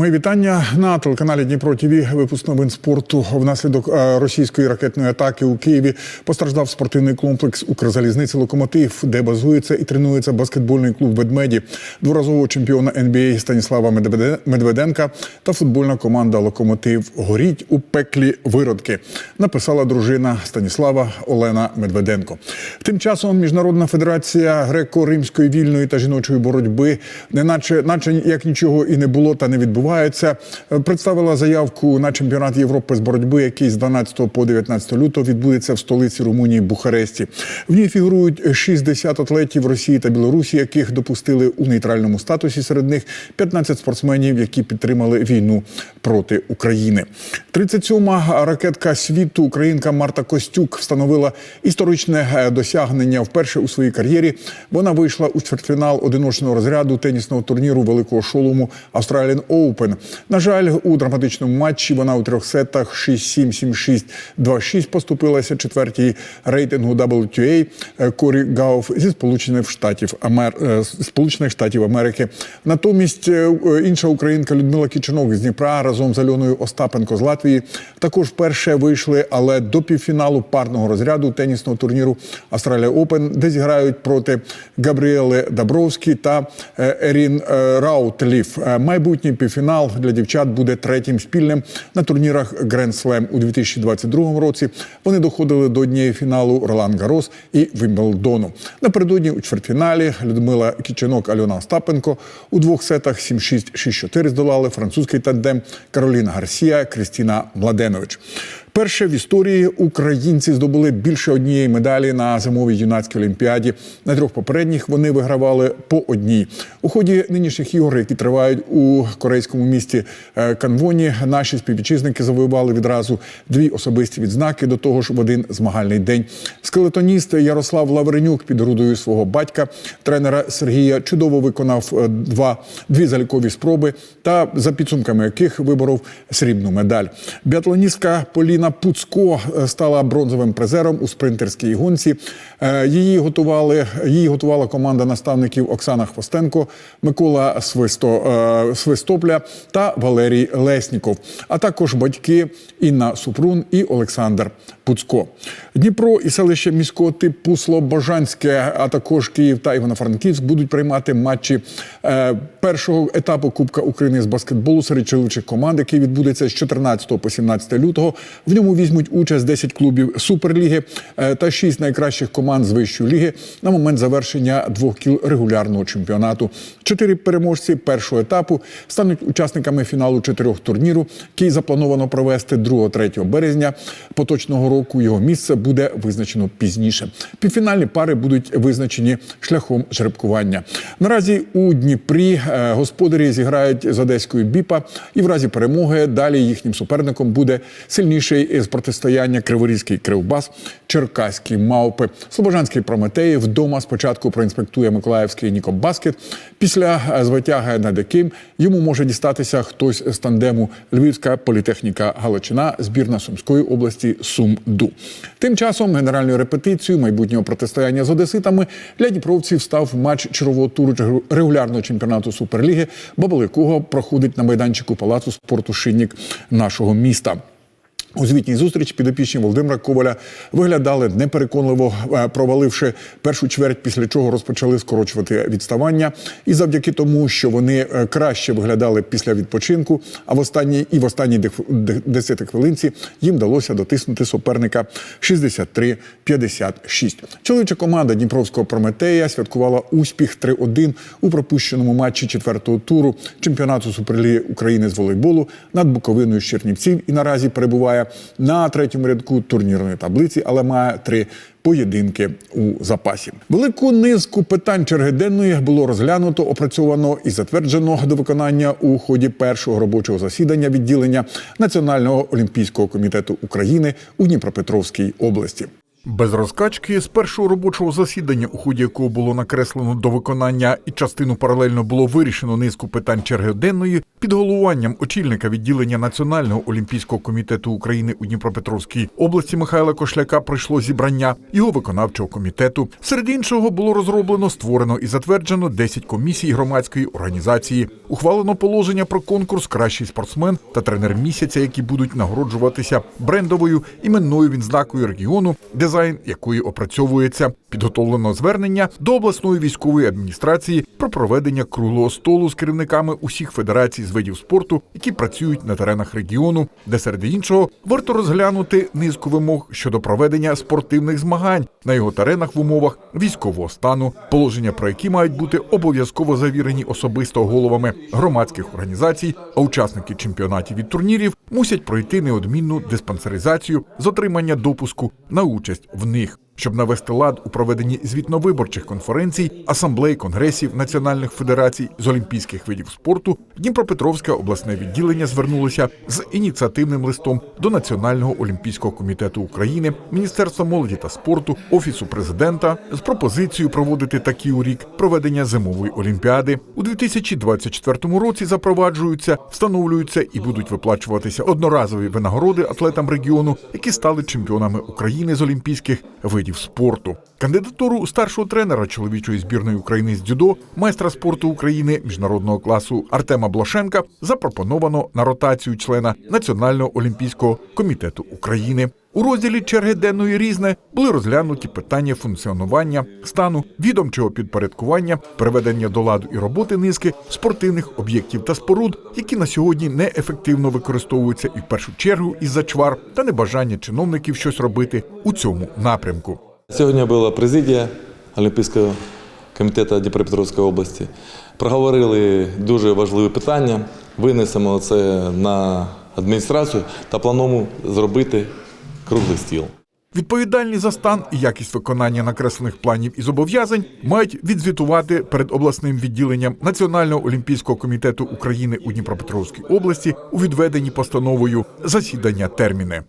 Мої вітання на телеканалі Дніпро ТВ. Випуск новин спорту. Внаслідок е, російської ракетної атаки у Києві постраждав спортивний комплекс Укрзалізниці Локомотив, де базується і тренується баскетбольний клуб Ведмеді, дворазового чемпіона НБА Станіслава Медведе- Медведенка та футбольна команда Локомотив горіть у пеклі виродки. Написала дружина Станіслава Олена Медведенко. Тим часом Міжнародна федерація греко-римської вільної та жіночої боротьби, неначе наче як нічого і не було та не відбувається, е, представила заявку на чемпіонат Європи з боротьби, який з 12 по 19 лютого відбудеться в столиці Румунії Бухаресті. В ній фігурують 60 атлетів Росії та Білорусі, яких допустили у нейтральному статусі. Серед них 15 спортсменів, які підтримали війну проти України. 37-ма ракетка світу українка Марта Костюк встановила історичне е, досягнення вперше у своїй кар'єрі. Вона вийшла у чвертьфінал одиночного розряду тенісного турніру великого шолому Australian Open. На жаль, у драматичному матчі вона у трьох сетах 6-7, 7-6, 2-6 поступилася четвертій рейтингу WTA е, Корі Гауф зі Сполучених Штатів Амер... е, Сполучених Штатів Америки. Натомість е, інша українка Людмила Кіченок з Дніпра разом з Альоною Остапенко з Латвії також вперше вийшли, але до півфіналу парного розряду тенісного турніру Australia Open, де зіграють проти Габріели Дабровські та Ерін Раутліф. Майбутній півфінал для дівчат буде третім спільним на турнірах Grand Slam у 2022 році. Вони доходили до однієї фіналу Ролан Гарос і Вімблдону. Напередодні у чвертьфіналі Людмила Кіченок, Альона Остапенко у двох сетах 7-6, 6-4 здолали французький тандем Кароліна Гарсія, Крістіна Младенович. Перше в історії українці здобули більше однієї медалі на зимовій юнацькій олімпіаді. На трьох попередніх вони вигравали по одній. У ході нинішніх ігор, які тривають у корейському місті е, Канвоні, наші співвітчизники завоювали відразу дві особисті відзнаки. До того ж, в один змагальний день. Скелетоніст Ярослав Лавренюк під грудою свого батька, тренера Сергія, чудово виконав е, два дві залікові спроби, та за підсумками яких виборов срібну медаль. Біатлоністка Поліна Пуцко е, стала бронзовим призером у спринтерській гонці. Е, Її готували її готувала команда наставників Оксана Хвостенко, Микола Свисто, е, Свистопля та Валерій Лесніков, а також батьки Інна Супрун і Олександр Пуцко. Дніпро і селище міського типу Слобожанське, а також Київ та Івано-Франківськ будуть приймати матчі першого етапу Кубка України з баскетболу серед чоловічих команд, який відбудеться з 14 по 17 лютого. В ньому візьмуть участь 10 клубів Суперліги е, та 6 найкращих команд з вищої ліги на момент завершення двох кіл регулярного чемпіонату. Чотири переможці першого етапу стануть учасниками фіналу чотирьох турніру, який заплановано провести 2-3 березня поточного року. Його місце буде визначено пізніше. Півфінальні пари будуть визначені шляхом жеребкування. Наразі у Дніпрі е, господарі зіграють з одеською біпа, і в разі перемоги далі їхнім суперником буде сильніший з протистояння Криворізький Кривбас, Черкаські мавпи, Слобожанський Прометей вдома спочатку проінспектує Миколаївський Нікобаскет. Після е, звитяги над яким йому може дістатися хтось з тандему Львівська політехніка Галичина, збірна Сумської області Сумду. Тим часом генеральною репетицією майбутнього протистояння з одеситами для дніпровців став матч чергового туру регулярного чемпіонату Суперліги, баба якого проходить на майданчику палацу спорту Шинник нашого міста. У звітній зустрічі підопічні Володимира Коваля виглядали непереконливо, е, проваливши першу чверть, після чого розпочали скорочувати відставання. І завдяки тому, що вони е, краще виглядали після відпочинку, а в останній і в останній дef- де- десяти хвилинці їм вдалося дотиснути суперника 63-56. Чоловіча команда Дніпровського Прометея святкувала успіх 3-1 у пропущеному матчі четвертого туру чемпіонату Суперліги України з волейболу над Буковиною Чернівців і наразі перебуває на третьому рядку турнірної таблиці, але має три поєдинки у запасі. Велику низку питань черги денної було розглянуто, опрацьовано і затверджено до виконання у ході першого робочого засідання відділення Національного олімпійського комітету України у Дніпропетровській області. Без розкачки з першого робочого засідання, у ході якого було накреслено до виконання і частину паралельно було вирішено низку питань черги денної, під головуванням очільника відділення Національного олімпійського комітету України у Дніпропетровській області Михайла Кошляка пройшло зібрання його виконавчого комітету. Серед іншого було розроблено, створено і затверджено 10 комісій громадської організації. Ухвалено положення про конкурс Кращий спортсмен та тренер місяця, які будуть нагороджуватися брендовою іменною відзнакою регіону, дизайн якої опрацьовується. Підготовлено звернення до обласної військової адміністрації про проведення круглого столу з керівниками усіх федерацій з видів спорту, які працюють на теренах регіону, де серед іншого варто розглянути низку вимог щодо проведення спортивних змагань на його теренах в умовах військового стану, положення про які мають бути обов'язково завірені особисто головами громадських організацій, а учасники чемпіонатів і турнірів мусять пройти неодмінну диспансеризацію з отримання допуску на участь в них. Щоб навести лад у проведенні звітно-виборчих конференцій, асамблей, конгресів національних федерацій з олімпійських видів спорту, Дніпропетровське обласне відділення звернулося з ініціативним листом до Національного олімпійського комітету України, Міністерства молоді та спорту, офісу президента з пропозицією проводити такий у рік проведення зимової олімпіади у 2024 році. Запроваджуються, встановлюються і будуть виплачуватися одноразові винагороди атлетам регіону, які стали чемпіонами України з олімпійських видів спорту. Кандидатуру старшого тренера чоловічої збірної України з дзюдо, майстра спорту України міжнародного класу Артема Блошенка запропоновано на ротацію члена Національного олімпійського комітету України. У розділі черги денної різне були розглянуті питання функціонування, стану, відомчого підпорядкування, приведення до ладу і роботи низки спортивних об'єктів та споруд, які на сьогодні неефективно використовуються і в першу чергу із-за чвар та небажання чиновників щось робити у цьому напрямку. Сьогодні була президія Олімпійського комітету Дніпропетровської області. Проговорили дуже важливі питання. Винесемо це на адміністрацію та плануємо зробити круглий стіл. Відповідальні за стан і якість виконання накреслених планів і зобов'язань мають відзвітувати перед обласним відділенням Національного олімпійського комітету України у Дніпропетровській області у відведенні постановою засідання терміни.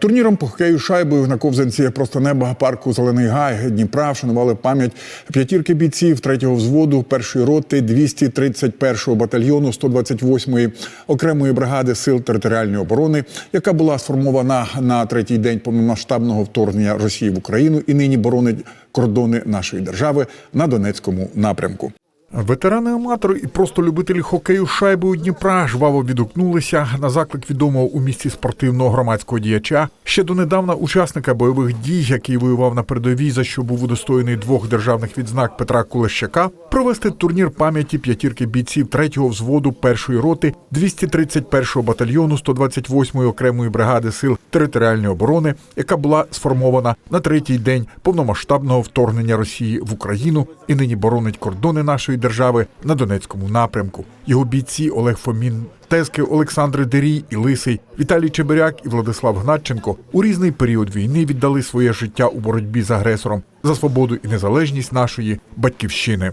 Турніром по хокею шайбою на ковзанці просто неба парку Зелений Гай Дніпра вшанували пам'ять п'ятірки бійців третього взводу першої роти 231-го батальйону 128-ї окремої бригади сил територіальної оборони, яка була сформована на третій день повномасштабного вторгнення Росії в Україну і нині боронить кордони нашої держави на Донецькому напрямку. Ветерани аматори і просто любителі хокею з шайбою Дніпра жваво відгукнулися на заклик відомого у місті спортивного громадського діяча ще донедавна учасника бойових дій, який воював на передовій, за що був удостоєний двох державних відзнак Петра Кулещака, провести турнір пам'яті п'ятірки бійців третього взводу першої роти 231-го батальйону 128-ї окремої бригади сил територіальної оборони, яка була сформована на третій день повномасштабного вторгнення Росії в Україну і нині боронить кордони нашої держави на Донецькому напрямку. Його бійці Олег Фомін, Тески Олександр Дерій і Лисий, Віталій Чебиряк і Владислав Гнатченко у різний період війни віддали своє життя у боротьбі з агресором за свободу і незалежність нашої батьківщини.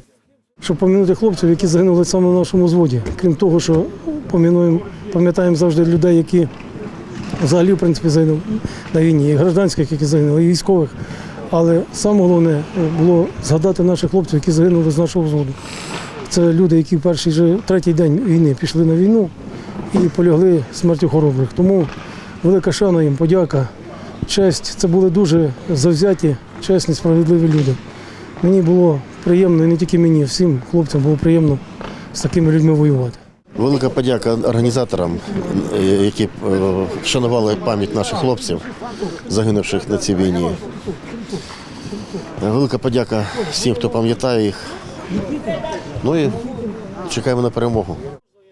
щоб помінути хлопців, які загинули саме на нашому зводі. Крім того, що помінуємо, пам'ятаємо завжди людей, які взагалі в принципі загинули на війні, і гражданських, які загинули, і військових. Але саме головне е, було згадати наших хлопців, які загинули з нашого взводу. Це люди, які в перший же третій день війни пішли на війну і полягли смертю хоробрих. Тому велика шана їм, подяка, честь. Це були дуже завзяті, чесні, справедливі люди. Мені було приємно, і не тільки мені, всім хлопцям було приємно з такими людьми воювати. Велика подяка організаторам, е, які е, вшанували пам'ять наших хлопців, загинувших на цій війні. Велика подяка всім, хто пам'ятає їх. Ну і чекаємо на перемогу.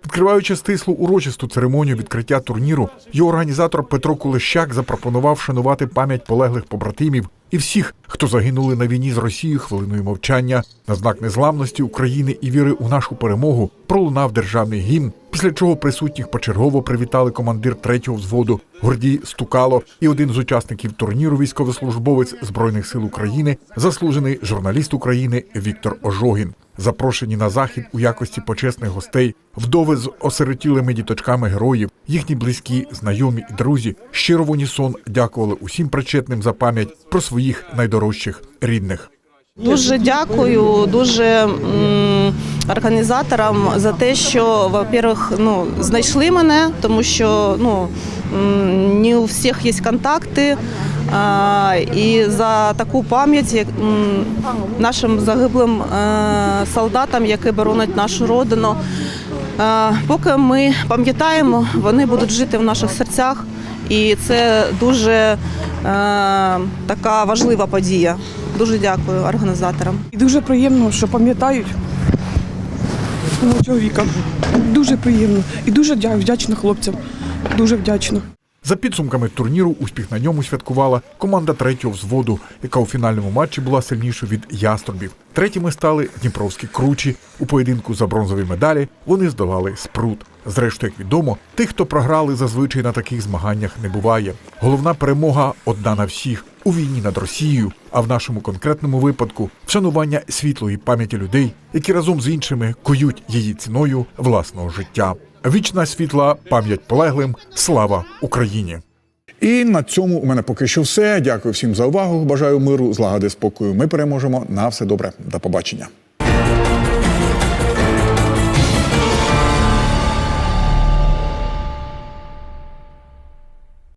Відкриваючи стислу урочисту церемонію відкриття турніру, його організатор Петро Кулещак запропонував шанувати пам'ять полеглих побратимів і всіх, хто загинули на війні з Росією хвилиною мовчання на знак незламності України і віри у нашу перемогу. Пролунав державний гімн, Після чого присутніх почергово привітали командир третього взводу Гордій Стукало і один з учасників турніру військовослужбовець Збройних сил України, заслужений журналіст України Віктор Ожогін. Запрошені на захід у якості почесних гостей, вдови з осиротілими діточками героїв, їхні близькі, знайомі і друзі щиро в унісон дякували усім причетним за пам'ять про своїх найдорожчих рідних. Дуже дякую дуже організаторам за те, що, во-первых, ну, знайшли мене, тому що ну, не у всіх є контакти. А, і за таку пам'ять нашим загиблим е, солдатам, які боронять нашу родину. Е, поки ми пам'ятаємо, вони будуть жити в наших серцях, і це дуже е, така важлива подія. Дуже дякую організаторам. І дуже приємно, що пам'ятають мого чоловіка. Дуже приємно. І дуже вдячна хлопцям. Дуже вдячна. За підсумками турніру, успіх на ньому святкувала команда третього взводу, яка у фінальному матчі була сильнішою від яструбів. Третіми стали дніпровські кручі. У поєдинку за бронзові медалі вони здолали спрут. Зрештою, як відомо, тих, хто програли, зазвичай на таких змаганнях не буває. Головна перемога одна на всіх у війні над Росією, а в нашому конкретному випадку вшанування світлої пам'яті людей, які разом з іншими кують її ціною власного життя. Вічна світла пам'ять полеглим. Слава Україні! І на цьому у мене поки що все. Дякую всім за увагу. Бажаю миру, злагоди, спокою. Ми переможемо. На все добре. До побачення.